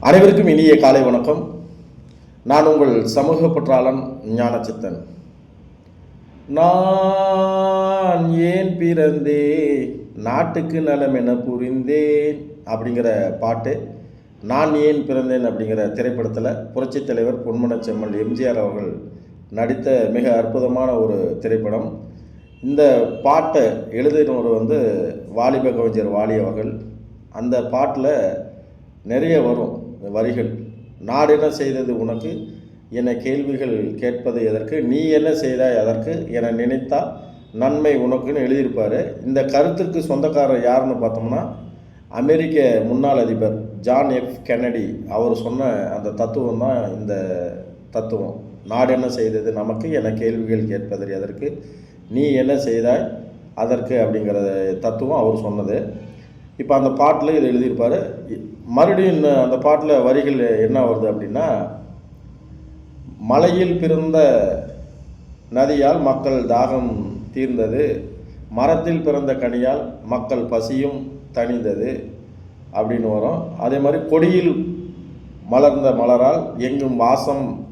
அனைவருக்கும் இனிய காலை வணக்கம். நான் உங்கள் சமூக பற்றாளன் ஞானச்சித்தன். நான் ஏன் பிறந்தே? நாட்டுக்கு நலம் என புரிந்தேன் அப்படிங்கிற பாட்டு நான் ஏன் பிறந்தேன் அப்படிங்கிற திரைப்படத்தில் புரட்சித் தலைவர் பொன்மன செம்மல் எம்ஜிஆர் அவர்கள் நடித்த மிக அற்புதமான ஒரு திரைப்படம். இந்த பாட்டை எழுதினவர் வந்து வாலிப கவிஞர் வாலி அவர்கள். அந்த பாட்டில் நிறைய வரும். வரிகள் நாடு என்ன செய்தது உனக்கு? என கேள்விகள் கேட்பது எதற்கு? நீ என்ன செய்தாய் அதற்கு? என நினைத்தால் நன்மை உனக்குன்னு எழுதியிருப்பார். இந்த கருத்துக்கு சொந்தக்காரர் யாருன்னு பார்த்தோம்னா அமெரிக்க முன்னாள் அதிபர் ஜான் எஃப். கென்னடி. அவர் சொன்ன அந்த தத்துவம் தான் இந்த தத்துவம். நாடு என்ன செய்தது நமக்கு? என கேள்விகள் கேட்பது எதற்கு? நீ என்ன செய்தாய் அதற்கு? அப்படிங்கிற தத்துவம் அவர் சொன்னது. இப்போ அந்த பாட்டில் இது எழுதியிருப்பார். மறுபடியும் அந்த பாட்டில் வரிகள் என்ன வருது அப்படின்னா மலையில் பிறந்த நதியால் மக்கள் தாகம் தீர்ந்தது மரத்தில் பிறந்த கனியால் மக்கள் பசியும் தணிந்தது அப்படின்னு வரும். அதே மாதிரி கொடியில் மலர்ந்த மலரால் எங்கும் வாசம்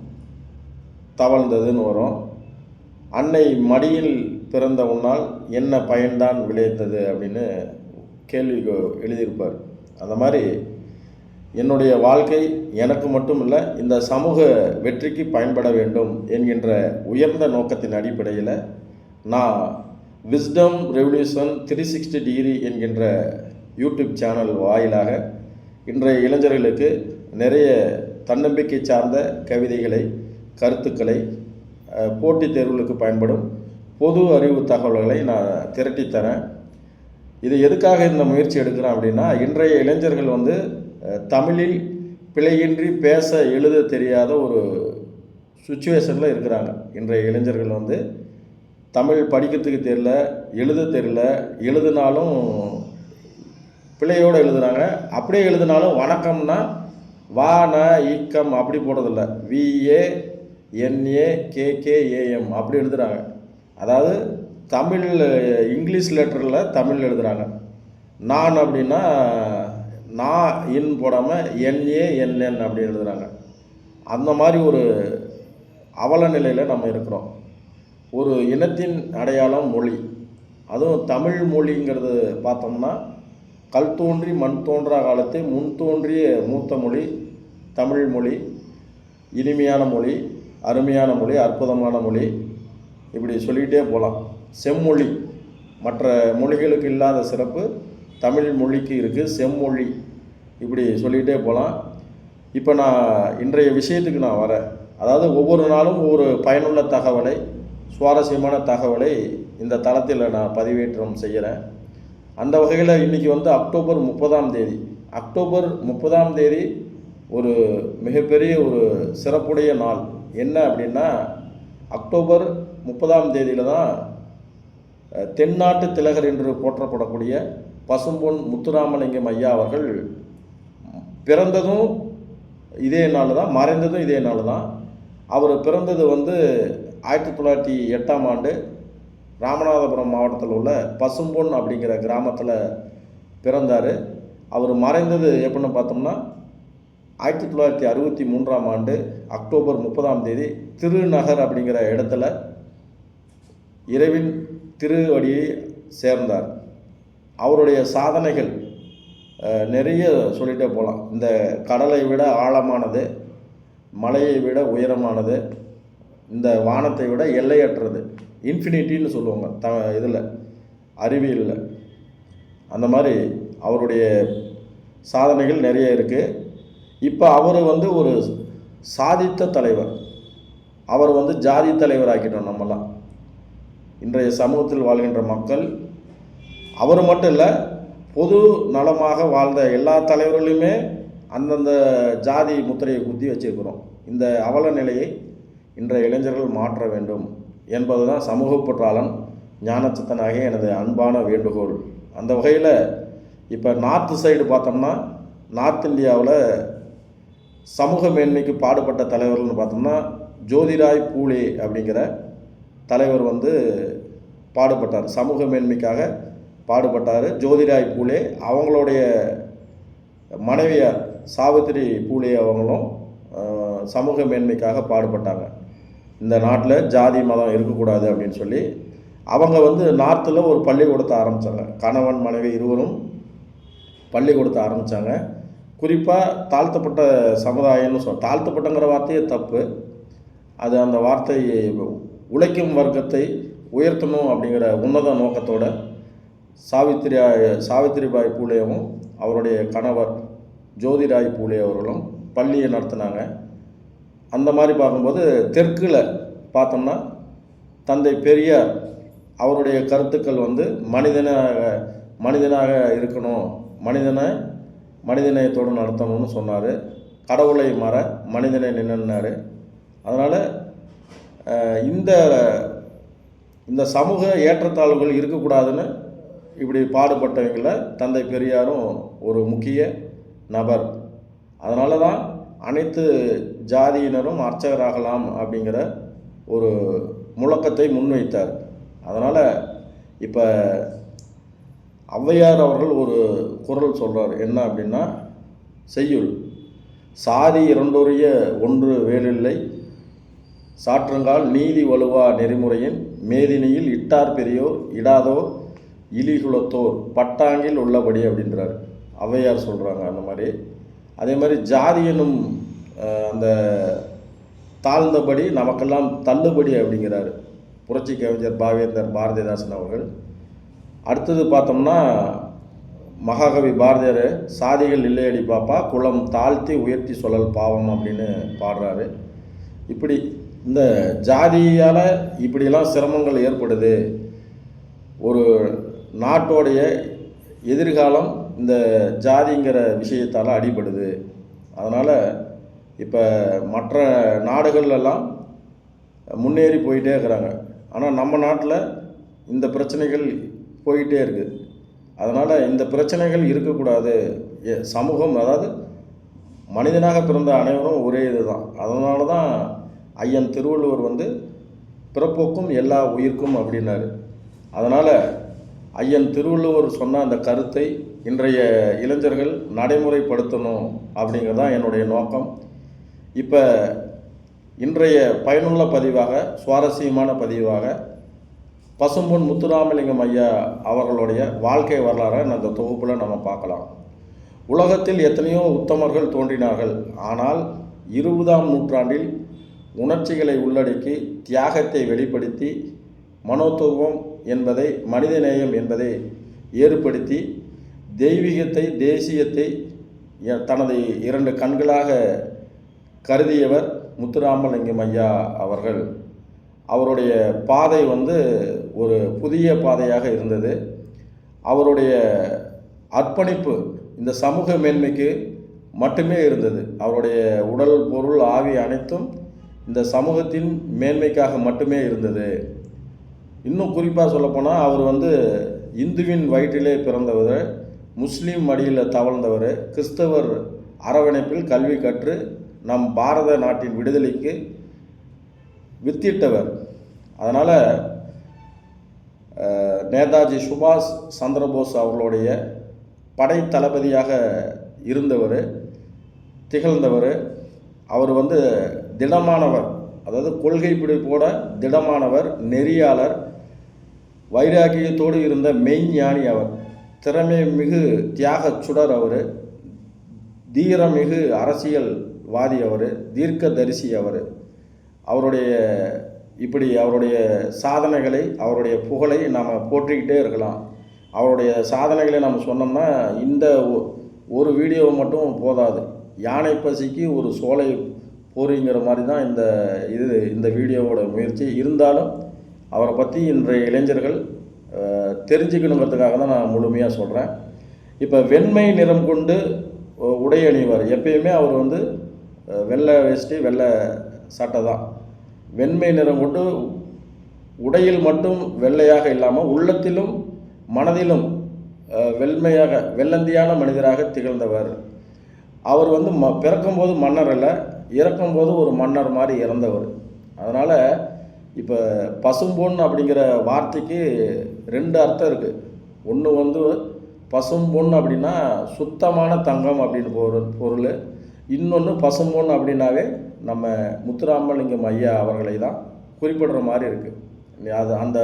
தவழ்ந்ததுன்னு வரும். அன்னை மடியில் பிறந்த உன்னால் என்ன பயன்தான் விளைந்தது அப்படின்னு கேள்வி எழுதியிருப்பார். அந்த மாதிரி என்னுடைய வாழ்க்கை எனக்கு மட்டும் இல்லை இந்த சமூக வெற்றிக்கு பயன்பட வேண்டும் என்கின்ற உயர்ந்த நோக்கத்தின் அடிப்படையில் நான் wisdom revolution three sixty degree என்கின்ற யூடியூப் சேனல் வாயிலாக இன்றைய இளைஞர்களுக்கு நிறைய தன்னம்பிக்கை சார்ந்த கவிதைகளை கருத்துக்களை போட்டித் தேர்வுகளுக்கு பயன்படும் பொது அறிவு தகவல்களை நான் திரட்டித்தரேன் இது எதுக்காக இந்த முயற்சி எடுக்கிறேன் அப்படின்னா இன்றைய இளைஞர்கள் வந்து தமிழில் பிழையின்றி பேச எழுத தெரியாத ஒரு சுச்சுவேஷனில் இருக்கிறாங்க. இன்றைய இளைஞர்கள் வந்து தமிழ் படிக்கிறதுக்கு தெரில எழுத தெரியல எழுதினாலும் பிழையோடு எழுதுறாங்க. அப்படியே எழுதினாலும் வணக்கம்னா வான ஈக்கம் அப்படி போடுறதில்ல. விஏ என்ஏ கேகேஏஎம் அப்படி எழுதுறாங்க. அதாவது தமிழ் இங்கிலீஷ் லெட்டரில் தமிழ் எழுதுறாங்க. நான் அப்படின்னா நான் இன் போடாமல் என்ஏ என்என் அப்படி எழுதுகிறாங்க அந்த மாதிரி ஒரு அவல நிலையில் நம்ம இருக்கிறோம். ஒரு இனத்தின் அடையாளம் மொழி. அதுவும் தமிழ் மொழிங்கிறது பார்த்தோம்னா கல் தோன்றி மண் தோன்றா காலத்தை முன் தோன்றிய மூத்த மொழி தமிழ் மொழி இனிமையான மொழி அருமையான மொழி அற்புதமான மொழி இப்படி சொல்லிகிட்டே போகலாம். செம்மொழி. மற்ற மொழிகளுக்கு இல்லாத சிறப்பு தமிழ் மொழிக்கு இருக்குது செம்மொழி இப்படி சொல்லிகிட்டே போகலாம் இப்போ நான் இன்றைய விஷயத்துக்கு நான் வரேன். அதாவது ஒவ்வொரு நாளும் ஒவ்வொரு பயனுள்ள தகவலை சுவாரஸ்யமான தகவலை இந்த தளத்தில் நான் பதிவேற்றம் செய்கிறேன் அந்த வகையில் இன்றைக்கி வந்து அக்டோபர் முப்பதாம் தேதி. அக்டோபர் முப்பதாம் தேதி ஒரு மிகப்பெரிய ஒரு சிறப்புடைய நாள். என்ன அப்படின்னா அக்டோபர் முப்பதாம் தேதியில் தான் தென்னாட்டு திலகர் என்று போற்றப்படக்கூடிய பசும்பொன் முத்துராமலிங்கம் ஐயா அவர்கள் பிறந்ததும் இதே நாள் தான் மறைந்ததும் இதே நாள் தான் அவர் பிறந்தது வந்து ஆயிரத்தி தொள்ளாயிரத்தி எட்டாம் ஆண்டு ராமநாதபுரம் மாவட்டத்தில் உள்ள பசும்பொன் அப்படிங்கிற கிராமத்தில் பிறந்தார். அவர் மறைந்தது எப்படின்னு பார்த்தோம்னா ஆயிரத்தி தொள்ளாயிரத்தி அறுபத்தி மூன்றாம் ஆண்டு அக்டோபர் முப்பதாம் தேதி திருநகர் அப்படிங்கிற இடத்துல இரவின் திருவடியை சேர்ந்தார். அவருடைய சாதனைகள் நிறைய சொல்லிகிட்டே போகலாம் இந்த கடலை விட ஆழமானது மலையை விட உயரமானது இந்த வானத்தை விட எல்லையற்றது இன்ஃபினிட்டின்னு சொல்லுவாங்க த இதில் அறிவியலில். அந்த மாதிரி அவருடைய சாதனைகள் நிறைய இருக்குது இப்போ அவர் வந்து ஒரு சாதித்த தலைவர். அவர் வந்து ஜாதி தலைவர் ஆக்கிட்டோம் நம்மலாம் இன்றைய சமூகத்தில் வாழ்கின்ற மக்கள் அவர் மட்டும் இல்லை பொது நலமாக வாழ்ந்த எல்லா தலைவர்களையுமே அந்தந்த ஜாதி முத்திரையை குத்தி வச்சிருக்கிறோம். இந்த அவல நிலையை இன்றைய இளைஞர்கள் மாற்ற வேண்டும் என்பது தான் சமூக பற்றாளன் ஞானச்சித்தனாகிய எனது அன்பான வேண்டுகோள். அந்த வகையில் இப்போ நார்த்து சைடு பார்த்தோம்னா நார்த் இந்தியாவில் சமூக மேன்மைக்கு பாடுபட்ட தலைவர்கள்னு பார்த்தோம்னா ஜோதிராய் பூலே அப்படிங்கிற தலைவர் வந்து பாடுபட்டார். சமூக மேன்மைக்காக பாடுபட்டார். ஜோதிராய் பூலே அவங்களுடைய மனைவியார் சாவித்திரி பூலே அவங்களும் சமூக மேன்மைக்காக பாடுபட்டாங்க. இந்த நாட்டில் ஜாதி மதம் இருக்கக்கூடாது அப்படின்னு சொல்லி அவங்க வந்து நார்த்தில் ஒரு பள்ளிக்கூடத்தை ஆரம்பித்தாங்க கணவன் மனைவி இருவரும் பள்ளிக்கூடத்தை ஆரம்பித்தாங்க குறிப்பாக தாழ்த்தப்பட்ட சமுதாயம்னு சொல் தாழ்த்தப்பட்டங்கிற வார்த்தையே தப்பு. அது அந்த வார்த்தை உழைக்கும் வர்க்கத்தை உயர்த்தணும் அப்படிங்கிற உன்னத நோக்கத்தோடு சாவித்திரி சாவித்திரிபாய் பூலேவும் அவருடைய கணவர் ஜோதிராய் பூலே அவர்களும் பள்ளியை நடத்தினாங்க. அந்த மாதிரி பார்க்கும்போது தெற்கில் பார்த்தோம்னா தந்தை பெரியார் அவருடைய கருத்துக்கள் வந்து மனிதனாக மனிதனாக இருக்கணும் மனிதனை மனிதநேயத்தோடு நடத்தணும்னு சொன்னார். கடவுளை மற மனிதனை நின்றுனார் அதனால் இந்த இந்த சமூக ஏற்றத்தாழ்வுகள் இருக்கக்கூடாதுன்னு இப்படி பாடுபட்டவங்கள தந்தை பெரியாரும் ஒரு முக்கிய நபர். அதனால தான் அனைத்து ஜாதியினரும் அர்ச்சகராகலாம் அப்படிங்கிற ஒரு முழக்கத்தை முன்வைத்தார். அதனால் இப்போ ஔவையார் அவர்கள் ஒரு குரல் சொல்கிறார் என்ன அப்படின்னா செய்யுள். சாதி இரண்டொரிய ஒன்று வேலில்லை. சாற்றுங்கால் நீதி வலுவா நெறிமுறையின் மேதினியில் இட்டார் பெரியோர் இடாதோர் இலிகுலத்தோர் பட்டாங்கில் உள்ளபடி அப்படின்றார். அவையார் சொல்கிறாங்க அந்த மாதிரி. அதே மாதிரி ஜாதியனும் அந்த தாழ்ந்தபடி நமக்கெல்லாம் தள்ளுபடி அப்படிங்கிறாரு. புரட்சி கவிஞர் பாவேந்தர் பாரதிதாசன் அவர்கள். அடுத்தது பார்த்தோம்னா மகாகவி பாரதியார் சாதிகள் இல்லையடி பாப்பா குலம் தாழ்த்தி உயர்த்தி சொல்லல் பாவம் அப்படின்னு பாடுறாரு. இப்படி இந்த ஜாதியால் இப்படியெல்லாம் சிரமங்கள் ஏற்படுது. ஒரு நாட்டோடைய எதிர்காலம் இந்த ஜாதிங்கிற விஷயத்தால் அடிபடுது. அதனால் இப்போ மற்ற நாடுகள்லாம் முன்னேறி போயிட்டே இருக்கிறாங்க. ஆனால் நம்ம நாட்டில் இந்த பிரச்சனைகள் போயிட்டே இருக்குது அதனால் இந்த பிரச்சனைகள் இருக்கக்கூடாது. சமூகம் அதாவது மனிதனாக பிறந்த அனைவரும் ஒரே இதுதான். அதனால தான் ஐயன் திருவள்ளுவர் வந்து பிறப்போக்கும் எல்லா உயிர்க்கும் அப்படின்னாரு. அதனால் ஐயன் திருவள்ளுவர் சொன்ன அந்த கருத்தை இன்றைய இளைஞர்கள் நடைமுறைப்படுத்தணும் அப்படிங்கிறது தான் என்னுடைய நோக்கம். இப்போ இன்றைய பயனுள்ள பதிவாக சுவாரஸ்யமான பதிவாக பசும்பொன் முத்துராமலிங்கம் ஐயா அவர்களுடைய வாழ்க்கை வரலாறை அந்த தொகுப்பில் நம்ம பார்க்கலாம். உலகத்தில் எத்தனையோ உத்தமர்கள் தோன்றினார்கள். ஆனால் இருபதாம் நூற்றாண்டில் உணர்ச்சிகளை உள்ளடக்கி தியாகத்தை வெளிப்படுத்தி மனோத்துவம் என்பதை மனிதநேயம் என்பதை ஏற்படுத்தி தெய்வீகத்தை தேசியத்தை தனது இரண்டு கண்களாக கருதியவர் முத்துராமலிங்கம் ஐயா அவர்கள். அவருடைய பாதை வந்து ஒரு புதிய பாதையாக இருந்தது. அவருடைய அர்ப்பணிப்பு இந்த சமூக மேன்மைக்கு மட்டுமே இருந்தது. அவருடைய உடல் பொருள் ஆவி அனைத்தும் இந்த சமூகத்தின் மேன்மைக்காக மட்டுமே இருந்தது. இன்னும் குறிப்பாக சொல்லப்போனால் அவர் வந்து இந்துவின் வயிற்றிலே பிறந்தவர் முஸ்லீம் மடியில் தவழ்ந்தவர் கிறிஸ்தவர் அரவணைப்பில் கல்வி கற்று நம் பாரத நாட்டின் விடுதலைக்கு வித்திட்டவர். அதனால் நேதாஜி சுபாஷ் சந்திரபோஸ் அவர்களுடைய படை தளபதியாக இருந்தவர் திகழ்ந்தவர். அவர் வந்து திடமானவர் அதாவது கொள்கை பிடிப்போட திடமானவர் நெறியாளர் வைராகியத்தோடு இருந்த மெய்ஞானி அவர். திறமை மிகு தியாக சுடர் அவர். தீரமிகு அரசியல்வாதி அவர். தீர்க்கதரிசி அவர். அவருடைய இப்படி அவருடைய சாதனைகளை அவருடைய புகழை நாம் போற்றிக்கிட்டே இருக்கலாம். அவருடைய சாதனைகளை நம்ம சொன்னோம்னா இந்த ஒ- ஒரு வீடியோ மட்டும் போதாது. யானை பசிக்கு ஒரு சோலை போரிங்கிற மாதிரி தான் இந்த இது இந்த வீடியோவோட முயற்சி. இருந்தாலும் அவரை பற்றி இன்றைய இளைஞர்கள் தெரிஞ்சுக்கணுங்கிறதுக்காக தான் நான் முழுமையாக சொல்கிறேன் இப்போ வெண்மை நிறம் கொண்டு உடை அணிவார். எப்பயுமே அவர் வந்து வெள்ளை வேஷ்டி வெள்ளை சட்டை தான். வெண்மை நிறம் கொண்டு உடையில் மட்டும் வெள்ளையாக இல்லாமல் உள்ளத்திலும் மனதிலும் வெண்மையாக வெள்ளந்தியான மனிதராக திகழ்ந்தவர். அவர் வந்து ம பிறக்கும்போது மன்னர் அல்ல இறக்கும்போது ஒரு மன்னர் மாதிரி இறந்தவர். அதனால் இப்போ பசும்பொன் அப்படிங்கிற வார்த்தைக்கு ரெண்டு அர்த்தம் இருக்குது ஒன்று வந்து பசும்பொன் அப்படின்னா சுத்தமான தங்கம் அப்படின்னு பொருள் பொருள். இன்னொன்று பசும்பொன் அப்படின்னாவே நம்ம முத்துராமலிங்கம் ஐயா அவர்களை தான் குறிப்பிடுற மாதிரி இருக்குது அது அந்த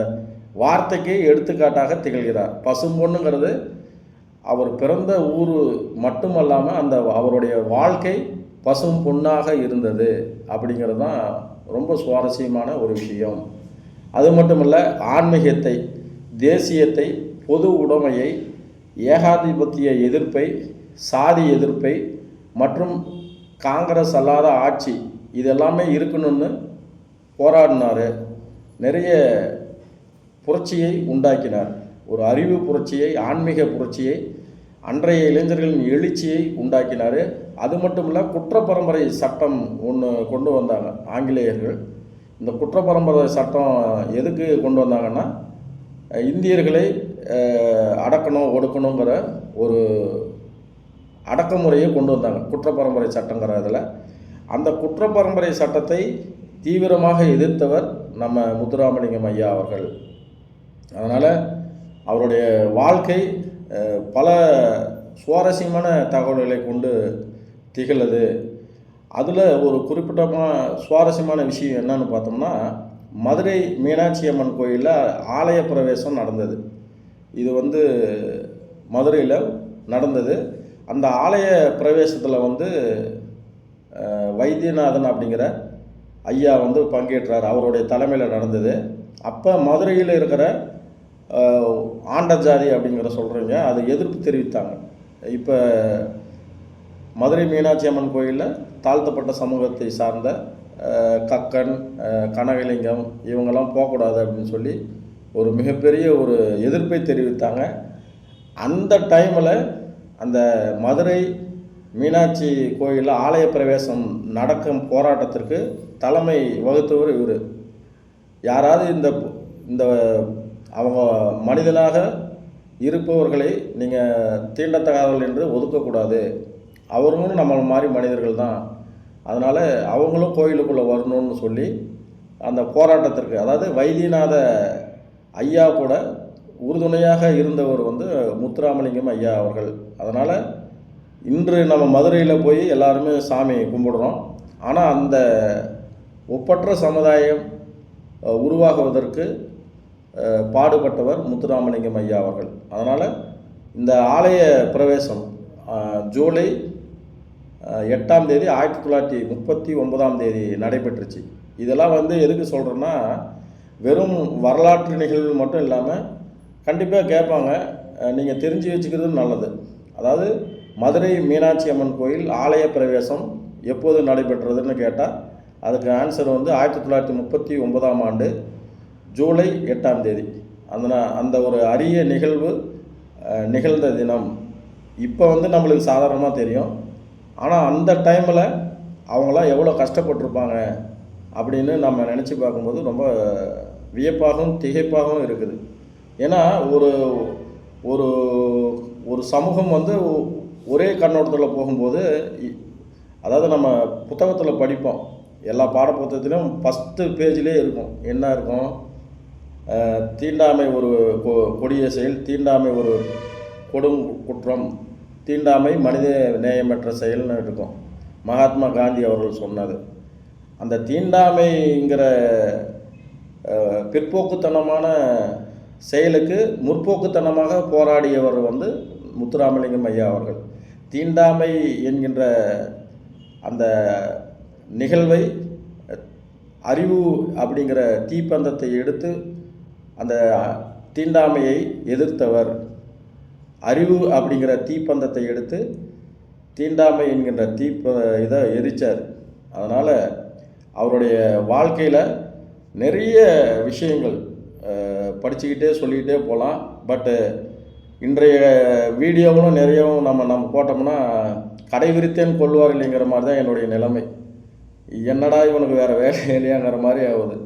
வார்த்தைக்கு எடுத்துக்காட்டாக திகழ்கிறார். பசும்பொண்ணுங்கிறது அவர் பிறந்த ஊர் மட்டுமல்லாமல் அந்த அவருடைய வாழ்க்கை பசும் பொண்ணாக இருந்தது அப்படிங்கிறது தான் ரொம்ப சுவாரஸ்யமான ஒரு விஷயம். அது மட்டும் இல்லை ஆன்மீகத்தை தேசியத்தை பொது உடைமையை ஏகாதிபத்திய எதிர்ப்பை சாதி எதிர்ப்பை மற்றும் காங்கிரஸ் அல்லாத ஆட்சி இதெல்லாமே இருக்கணும்னு போராடினார். நிறைய புரட்சியை உண்டாக்கினார். ஒரு அறிவு புரட்சியை ஆன்மீக புரட்சியை அன்றைய இளைஞர்களின் எழுச்சியை உண்டாக்கினார். அது மட்டும் இல்லை குற்றப்பரம்பரை சட்டம் ஒன்று கொண்டு வந்தாங்க ஆங்கிலேயர்கள். இந்த குற்றப்பரம்பரை சட்டம் எதுக்கு கொண்டு வந்தாங்கன்னா இந்தியர்களை அடக்கணும் ஒடுக்கணுங்கிற ஒரு அடக்குமுறையை கொண்டு வந்தாங்க குற்றப்பரம்பரை சட்டங்கிற இதில். அந்த குற்றப்பரம்பரை சட்டத்தை தீவிரமாக எதிர்த்தவர் நம்ம முத்துராமலிங்கம் ஐயா அவர்கள். அதனால் அவருடைய வாழ்க்கை பல சுவாரஸ்யமான தகவல்களை கொண்டு திகழுது. அதில் ஒரு குறிப்பிட்டமான சுவாரஸ்யமான விஷயம் என்னன்னு பார்த்தோம்னா மதுரை மீனாட்சி அம்மன் கோயிலில் ஆலய பிரவேசம் நடந்தது. இது வந்து மதுரையில் நடந்தது. அந்த ஆலய பிரவேசத்தில் வந்து வைத்தியநாதன் அப்படிங்கிற ஐயா வந்து பங்கேற்றார். அவருடைய தலைமையில் நடந்தது. அப்போ மதுரையில் இருக்கிற ஆண்ட ஜாதி அப்படிங்கிற சொல்கிறீங்க அது எதிர்ப்பு தெரிவித்தாங்க. இப்போ மதுரை மீனாட்சி அம்மன் கோயிலில் தாழ்த்தப்பட்ட சமூகத்தை சார்ந்த கக்கன் கனகலிங்கம் இவங்கெல்லாம் போகக்கூடாது அப்படின்னு சொல்லி ஒரு மிகப்பெரிய ஒரு எதிர்ப்பை தெரிவித்தாங்க. அந்த டைமில் அந்த மதுரை மீனாட்சி கோயிலில் ஆலய பிரவேசம் நடக்கும் போராட்டத்திற்கு தலைமை வகுத்தவர் இவர். யாராவது இந்த இந்த அவங்க மனிதனாக இருப்பவர்களை நீங்கள் தீண்டத்தகாதவர்கள் என்று ஒதுக்கக்கூடாது. அவர்களும் நம்மளை மாதிரி மனிதர்கள் தான். அதனால் அவங்களும் கோயிலுக்குள்ளே வரணும்னு சொல்லி அந்த போராட்டத்திற்கு அதாவது வைத்தியநாத ஐயா கூட உறுதுணையாக இருந்தவர் வந்து முத்துராமலிங்கம் ஐயா அவர்கள். அதனால் இன்று நம்ம மதுரையில் போய் எல்லாருமே சாமி கும்பிடுறோம். ஆனால் அந்த ஒப்பற்ற சமுதாயம் உருவாகுவதற்கு பாடுபட்டவர் முத்துராமலிங்கம் ஐயா அவர்கள். அதனால் இந்த ஆலய பிரவேசம் ஜூலை எட்டாம் தேதி ஆயிரத்தி தொள்ளாயிரத்தி முப்பத்தி ஒன்பதாம் தேதி நடைபெற்றுச்சு. இதெல்லாம் வந்து எதுக்கு சொல்கிறேன்னா வெறும் வரலாற்று நிகழ்வு மட்டும் இல்லாமல் கண்டிப்பாக கேட்பாங்க. நீங்கள் தெரிஞ்சு வச்சுக்கிறது நல்லது. அதாவது மதுரை மீனாட்சி அம்மன் கோயில் ஆலய பிரவேசம் எப்போது நடைபெற்றதுன்னு கேட்டால் அதுக்கு ஆன்சர் வந்து ஆயிரத்தி தொள்ளாயிரத்தி முப்பத்தி ஒன்பதாம் ஆண்டு ஜூலை எட்டாம் தேதி. அந்த அந்த ஒரு அரிய நிகழ்வு நிகழ்ந்த தினம். இப்போ வந்து நம்மளுக்கு சாதாரணமாக தெரியும். ஆனால் அந்த டைமில் அவங்களாம் எவ்வளோ கஷ்டப்பட்டிருப்பாங்க அப்படின்னு நம்ம நினச்சி பார்க்கும்போது ரொம்ப வியப்பாகவும் திகைப்பாகவும் இருக்குது. ஏன்னா ஒரு ஒரு ஒரு சமூகம் வந்து ஒரே கண்ணோட்டத்தில் போகும்போது இ- அதாவது நம்ம புத்தகத்தில் படிப்போம். எல்லா பாடப்புத்தகத்திலும் ஃபஸ்ட்டு பேஜ்லேயே இருக்கும். என்ன இருக்கும்? தீண்டாமை ஒரு கொ- கொடிய செயல் தீண்டாமை ஒரு கொடும் குற்றம் தீண்டாமை மனித நேயமற்ற செயல்னு இருக்கும். மகாத்மா காந்தி அவர்கள் சொன்னது. அந்த தீண்டாமைங்கிற பிற்போக்குத்தனமான செயலுக்கு முற்போக்குத்தனமாக போராடியவர் வந்து முத்துராமலிங்கம் ஐயா அவர்கள். தீண்டாமை என்கின்ற அந்த நிகழ்வை அறிவு அப்படிங்கிற தீப்பந்தத்தை எடுத்து அந்த தீண்டாமையை எதிர்த்தவர். அறிவு அப்படிங்கிற தீப்பந்தத்தை எடுத்து தீண்டாமை என்கின்ற தீப்ப இதை எரிச்சார். அதனால் அவருடைய வாழ்க்கையில் நிறைய விஷயங்கள் படிச்சுக்கிட்டே சொல்லிக்கிட்டே போகலாம். பட்டு இன்றைய வீடியோவும் நிறையவும் நம்ம நம்ம போட்டோம்னா கடை விரித்தேன் கொள்வார் இல்லைங்கிற மாதிரி தான் என்னுடைய நிலைமை. என்னடா இவனுக்கு வேறு வேலை இல்லையாங்கிற மாதிரி ஆகுது.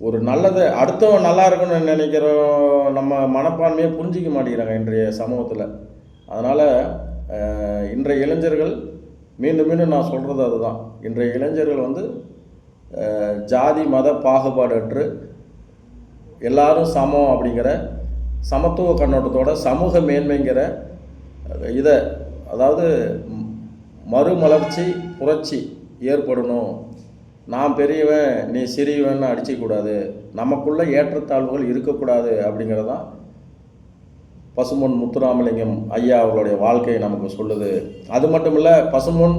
ஒரு நல்லது அடுத்தவன் நல்லா இருக்கணும்னு நினைக்கிறோம் நம்ம மனப்பான்மையை புரிஞ்சிக்க மாட்டேங்கிறாங்க இன்றைய சமூகத்தில். அதனால் இன்றைய இளைஞர்கள் மீண்டும் மீண்டும் நான் சொல்கிறது அதுதான். இன்றைய இளைஞர்கள் வந்து ஜாதி மத பாகுபாடற்று எல்லாரும் சமம் அப்படிங்கிற சமத்துவ கண்ணோட்டத்தோட சமூக மேன்மைங்கிற இதை அதாவது மறுமலர்ச்சி புரட்சி ஏற்படணும் நான் பெரியவன் நீ சிறியவன் அடிச்சிக்கூடாது. நமக்குள்ளே ஏற்றத்தாழ்வுகள் இருக்கக்கூடாது அப்படிங்கிறதான் பசுமொன் முத்துராமலிங்கம் ஐயா அவர்களுடைய வாழ்க்கையை நமக்கு சொல்லுது. அது மட்டும் இல்லை பசுமொன்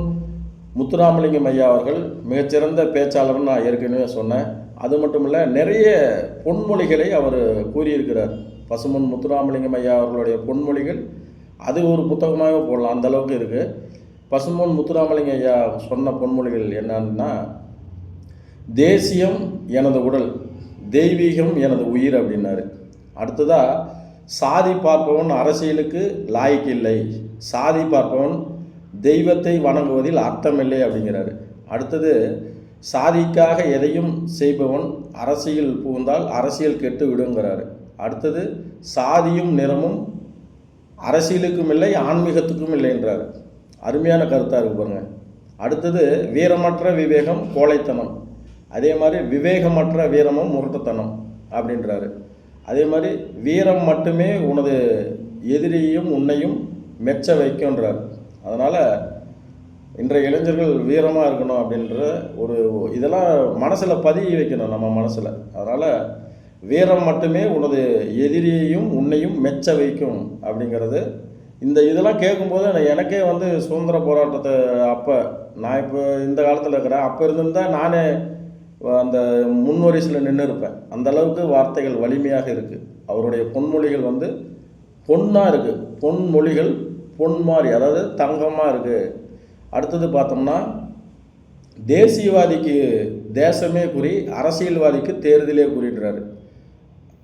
முத்துராமலிங்கம் ஐயா அவர்கள் மிகச்சிறந்த பேச்சாளர்னு நான் ஏற்கனவே சொன்னேன். அது மட்டும் இல்லை நிறைய பொன்மொழிகளை அவர் கூறியிருக்கிறார். பசும்பொன் முத்துராமலிங்கம் ஐயா அவர்களுடைய பொன்மொழிகள் அது ஒரு புத்தகமாகவே போடலாம் அந்த அளவுக்கு இருக்குது பசும்பொன் முத்துராமலிங்க ஐயா சொன்ன பொன்மொழிகள் என்னன்னா தேசியம் எனது உடல் தெய்வீகம் எனது உயிர் அப்படின்னாரு. அடுத்ததாக சாதி பார்ப்பவன் அரசியலுக்கு லாய்க்கு இல்லை. சாதி பார்ப்பவன் தெய்வத்தை வணங்குவதில் அர்த்தமில்லை அப்படிங்கிறாரு. அடுத்தது சாதிக்காக எதையும் செய்பவன் அரசியல் புகுந்தால் அரசியல் கெட்டு விடுங்கிறாரு. அடுத்தது சாதியும் நிறமும் அரசியலுக்கும் இல்லை ஆன்மீகத்துக்கும் இல்லைன்றார். அருமையான கருத்தாக இருக்கு பாருங்க. அடுத்தது வீரமற்ற விவேகம் கோழைத்தனம். அதே மாதிரி விவேகமற்ற வீரமும் முரட்டுத்தனம் அப்படின்றாரு. அதே மாதிரி வீரம் மட்டுமே உனது எதிரியையும் உன்னையும் மெச்ச வைக்கும்ன்றார். அதனால் இன்றைய இளைஞர்கள் வீரமாக இருக்கணும் அப்படின்ற ஒரு இதெல்லாம் மனசில் பதிய வைக்கணும் நம்ம மனசில். அதனால் வீரம் மட்டுமே உனது எதிரியையும் உன்னையும் மெச்ச வைக்கும் அப்படிங்கிறது. இந்த இதெல்லாம் கேட்கும்போது எனக்கே வந்து சுதந்திர போராட்டத்தை அப்போ நான் இப்போ இந்த காலத்தில் இருக்கிறேன். அப்போ இருந்திருந்தால் நானே அந்த முன்வரிசையில் நின்று இருப்பேன் அந்த அளவுக்கு வார்த்தைகள் வலிமையாக இருக்குது அவருடைய பொன்மொழிகள் வந்து பொன்னாக இருக்குது பொன்மொழிகள் பொன் மாதிரி அதாவது தங்கமாக இருக்குது அடுத்தது பார்த்தோம்னா தேசியவாதிக்கு தேசமே குறி அரசியல்வாதிக்கு தேர்தலே குறின்றாரு.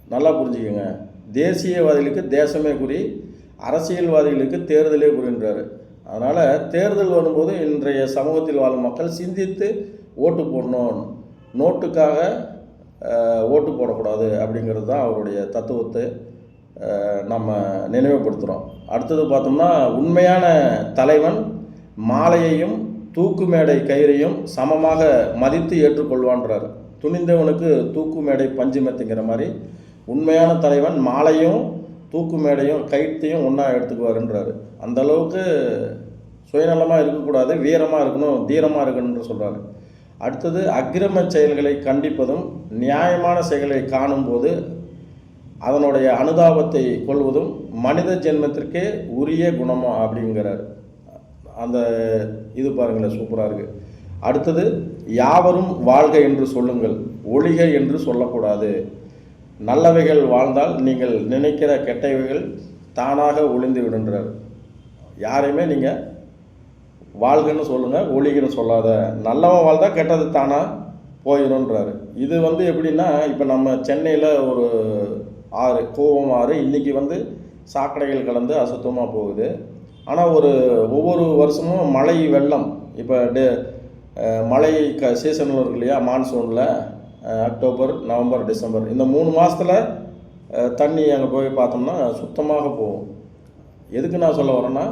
நல்லா புரிஞ்சுக்கோங்க. தேசியவாதிகளுக்கு தேசமே குறி அரசியல்வாதிகளுக்கு தேர்தலே குறின்றாரு. அதனால் தேர்தல் வரும்போது இன்றைய சமூகத்தில் வாழும் மக்கள் சிந்தித்து ஓட்டு போடணும். நோட்டுக்காக ஓட்டு போடக்கூடாது அப்படிங்கிறது தான் அவருடைய தத்துவத்தை நம்ம நினைவுபடுத்துகிறோம் அடுத்தது பார்த்தோம்னா உண்மையான தலைவன் மாலையையும் தூக்கு மேடை கயிறையும் சமமாக மதித்து ஏற்றுக்கொள்வான்றார். துணிந்தவனுக்கு தூக்கு மேடை பஞ்சு மெத்துங்கிற மாதிரி உண்மையான தலைவன் மாலையும் தூக்கு மேடையும் கயிற்றையும் ஒன்றா எடுத்துக்குவாருன்றாரு. அந்த அளவுக்கு சுயநலமாக இருக்கக்கூடாது வீரமாக இருக்கணும் தீரமாக இருக்கணும்னு சொல்கிறாரு அடுத்தது அக்கிரம செயல்களை கண்டிப்பதும் நியாயமான செயல்களை காணும்போது அதனுடைய அனுதாபத்தை கொள்வதும் மனித ஜென்மத்திற்கே உரிய குணமா அப்படிங்கிறார். அந்த இது பாருங்களேன் சூப்பராக இருக்குது அடுத்தது யாவரும் வாழ்க என்று சொல்லுங்கள் ஒழிக என்று சொல்லக்கூடாது. நல்லவைகள் வாழ்ந்தால் நீங்கள் நினைக்கிற கெட்டவைகள் தானாக ஒளிந்து விடுன்றார் யாரையுமே நீங்கள் வாழ்கன்னு சொல்லுங்கள் ஒழிகன்னு சொல்லாத. நல்லவன் வாழ்ந்தா கெட்டது தானாக போயிடும்ன்றாரு. இது வந்து எப்படின்னா இப்போ நம்ம சென்னையில் ஒரு ஆறு கோவம் ஆறு இன்றைக்கி வந்து சாக்கடைகள் கலந்து அசுத்தமாக போகுது. ஆனால் ஒரு ஒவ்வொரு வருஷமும் மழை வெள்ளம். இப்போ டே மழை க சீசனில் இருக்கு இல்லையா மான்சூனில் அக்டோபர் நவம்பர் டிசம்பர் இந்த மூணு மாதத்தில் தண்ணி அங்கே போய் பார்த்தோம்னா சுத்தமாக போகும். எதுக்கு நான் சொல்ல வரேன்னா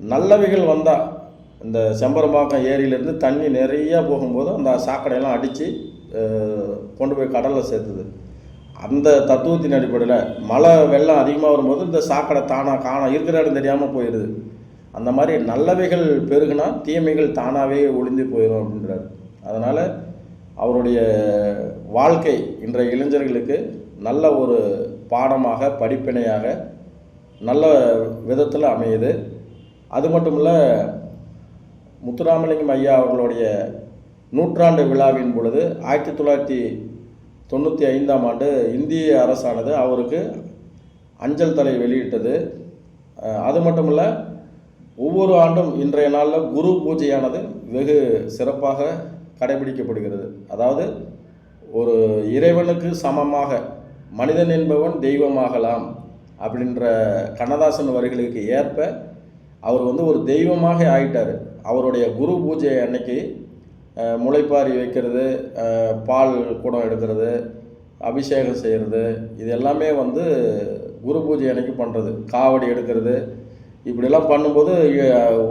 நல்லவைகள் வந்தால் இந்த செம்பரம்பாக்கம் ஏரியிலேருந்து தண்ணி நிறையா போகும்போது அந்த சாக்கடையெல்லாம் அடித்து கொண்டு போய் கடலில் சேர்த்துது. அந்த தத்துவத்தின் அடிப்படையில் மழை வெள்ளம் அதிகமாக வரும்போது இந்த சாக்கடை தானாக காண இருக்கிற இடம் தெரியாமல் போயிடுது அந்த மாதிரி நல்லவைகள் பெருகுனா தீமைகள் தானாகவே ஒளிந்து போயிடும் அப்படின்றார். அதனால் அவருடைய வாழ்க்கை இன்றைய இளைஞர்களுக்கு நல்ல ஒரு பாடமாக படிப்பினையாக நல்ல விதத்தில் அமையுது. அது மட்டும் இல்லை முத்துராமலிங்கம் ஐயா அவர்களுடைய நூற்றாண்டு விழாவின் பொழுது ஆயிரத்தி தொள்ளாயிரத்தி தொண்ணூற்றி ஐந்தாம் ஆண்டு இந்திய அரசானது அவருக்கு அஞ்சல் தலை வெளியிட்டது. அது மட்டும் இல்லை ஒவ்வொரு ஆண்டும் இன்றைய நாளில் குரு பூஜையானது வெகு சிறப்பாக கடைபிடிக்கப்படுகிறது. அதாவது ஒரு இறைவனுக்கு சமமாக மனிதன் என்பவன் தெய்வமாகலாம் அப்படின்ற கண்ணதாசன் வரிகளுக்கு ஏற்ப அவர் வந்து ஒரு தெய்வமாக ஆயிட்டார். அவருடைய குரு பூஜை அன்னைக்கு முளைப்பாரி வைக்கிறது பால் குடம் எடுக்கிறது அபிஷேகம் செய்கிறது இது எல்லாமே வந்து குரு பூஜை அன்னைக்கு பண்ணுறது காவடி எடுக்கிறது இப்படிலாம் பண்ணும்போது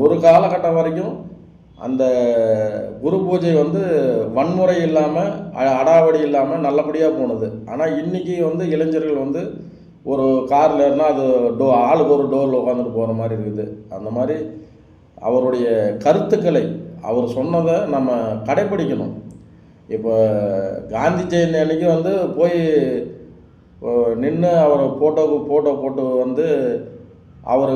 ஒரு காலகட்டம் வரைக்கும் அந்த குரு பூஜை வந்து வன்முறை இல்லாமல் அடாவடி இல்லாமல் நல்லபடியாக போனது. ஆனால் இன்றைக்கி வந்து இளைஞர்கள் வந்து ஒரு காரில் இருந்தால் அது டோ ஆளுக்கு ஒரு டோரில் உட்காந்துட்டு போகிற மாதிரி இருக்குது. அந்த மாதிரி அவருடைய கருத்துக்களை அவர் சொன்னதை நம்ம கடைப்பிடிக்கணும். இப்போ காந்தி ஜெயந்தி அன்னைக்கு வந்து போய் நின்று அவரை ஃபோட்டோக்கு ஃபோட்டோ போட்டு வந்து அவர்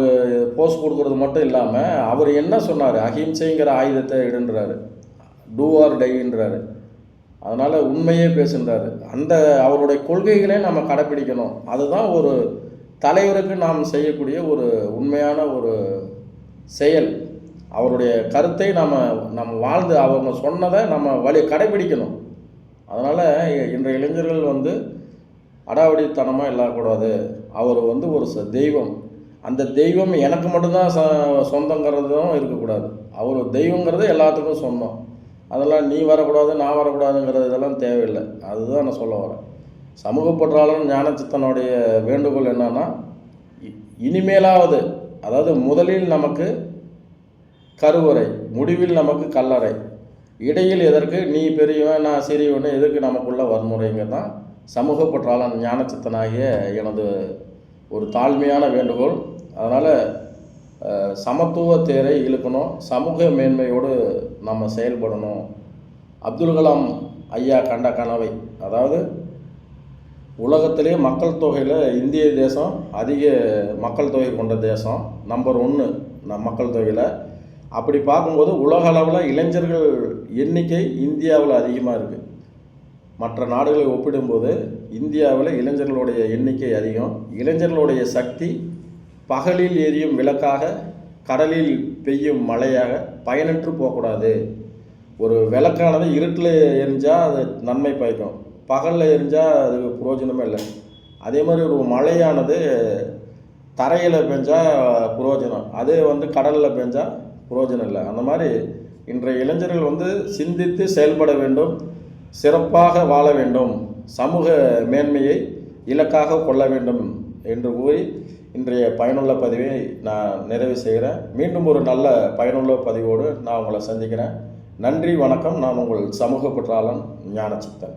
போஸ் கொடுக்குறது மட்டும் இல்லாமல் அவர் என்ன சொன்னார்? அஹிம்சைங்கிற ஆயுதத்தை இடுன்றாரு. டூ ஆர் டைன்றாரு அதனால் உண்மையே பேசுகிறார் அந்த அவருடைய கொள்கைகளை நம்ம கடைப்பிடிக்கணும். அதுதான் ஒரு தலைவருக்கு நாம் செய்யக்கூடிய ஒரு உண்மையான ஒரு செயல். அவருடைய கருத்தை நம்ம நம்ம வாழ்ந்து அவங்க சொன்னதை நம்ம வழி கடைப்பிடிக்கணும். அதனால் இன்றைய இளைஞர்கள் வந்து அடாவடித்தனமாக இல்லாக்கூடாது அவர் வந்து ஒரு ச தெய்வம். அந்த தெய்வம் எனக்கு மட்டும்தான் ச சொந்தங்கிறதும் இருக்கக்கூடாது. அவர் தெய்வங்கிறது எல்லாத்துக்கும் சொந்தம். அதெல்லாம் நீ வரக்கூடாது நான் வரக்கூடாதுங்கிறது இதெல்லாம் தேவையில்லை. அதுதான் நான் சொல்ல வரேன். சமூக பற்றாளன் ஞானச்சித்தனுடைய வேண்டுகோள் என்னன்னா இனிமேலாவது அதாவது முதலில் நமக்கு கருவறை முடிவில் நமக்கு கல்லறை. இடையில் எதற்கு நீ பெரியவன் நான் சிறியவன் எதுக்கு நமக்குள்ள வன்முறைங்கிறது தான் சமூக பற்றாளன் ஞானச்சித்தனாகிய எனது ஒரு தாழ்மையான வேண்டுகோள். அதனால் சமத்துவ தேரை இழுக்கணும் சமூக மேன்மையோடு நம்ம செயல்படணும். அப்துல் கலாம் ஐயா கண்ட கனவை அதாவது உலகத்திலே மக்கள் தொகையில் இந்திய தேசம் அதிக மக்கள் தொகை கொண்ட தேசம் நம்பர் ஒன்று நம் மக்கள் தொகையில். அப்படி பார்க்கும்போது உலக அளவில் இளைஞர்கள் எண்ணிக்கை இந்தியாவில் அதிகமாக இருக்குது மற்ற நாடுகளை ஒப்பிடும்போது இந்தியாவில் இளைஞர்களுடைய எண்ணிக்கை அதிகம். இளைஞர்களுடைய சக்தி பகலில் எரியும் விளக்காக கடலில் பெய்யும் மழையாக பயனற்று போகக்கூடாது. ஒரு விளக்கானது இருட்டில் எரிஞ்சால் அது நன்மை பயக்கும். பகலில் எரிஞ்சால் அதுக்கு பிரயோஜனமே இல்லை. அதே மாதிரி ஒரு மழையானது தரையில் பெஞ்சால் பிரயோஜனம் அதே வந்து கடலில் பெஞ்சால் பிரயோஜனம் இல்லை. அந்த மாதிரி இன்றைய இளைஞர்கள் வந்து சிந்தித்து செயல்பட வேண்டும். சிறப்பாக வாழ வேண்டும். சமூக மேன்மையை இலக்காக கொள்ள வேண்டும் என்று கூறி இன்றைய பயனுள்ள பதிவை நான் நிறைவு செய்கிறேன். மீண்டும் ஒரு நல்ல பயனுள்ள பதிவோடு நான் உங்களை சந்திக்கிறேன். நன்றி வணக்கம். நான் உங்கள் சமூக குற்றாளன் ஞானச்சித்தன்.